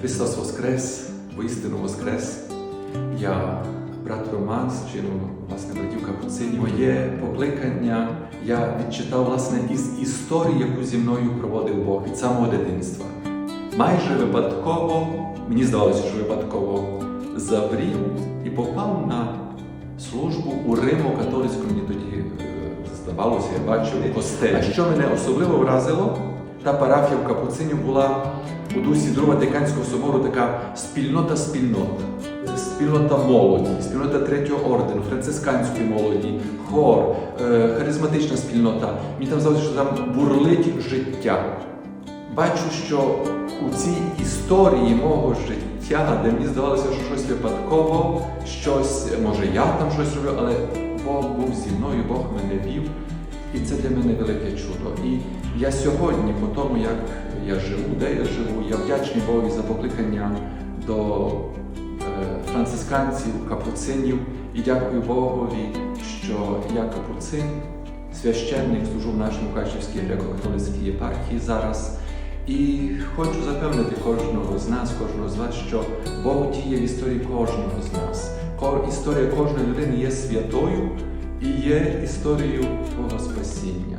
Христос Воскрес, воістину Воскрес. Я брат Роман з чину власне братів Капуцинів. Моє покликання я відчитав власне із історії, яку зі мною проводив Бог від самого дитинства. Майже випадково, мені здавалося, що випадково забрів і попав на службу у Римо-католицькому мені тоді е, здавалося, я бачив костелі. А що мене особливо вразило, та парафія в Капуцинів була у дусі Другого Ватиканського собору така спільнота спільнот. Спільнота молоді, спільнота третього ордену, францисканської молоді, хор, е, харизматична спільнота. Мені там здалося, що там бурлить життя. Бачу, що у цій історії мого життя, де мені здавалося, що щось випадково, щось, може, я там щось робив, але Бог був зі мною, Бог мене вів. І це для мене велике чудо. І я сьогодні, по тому, як я живу, де я живу, я вдячний Богові за покликання до е, францисканців, капуцинів і дякую Богові, що я капуцин, священник, служу в нашому Качівській греко-католицькій єпархії зараз. І хочу запевнити кожного з нас, кожного з вас, що Бог діє в історії кожного з нас. Історія кожної людини є святою і є історією Твого спасіння.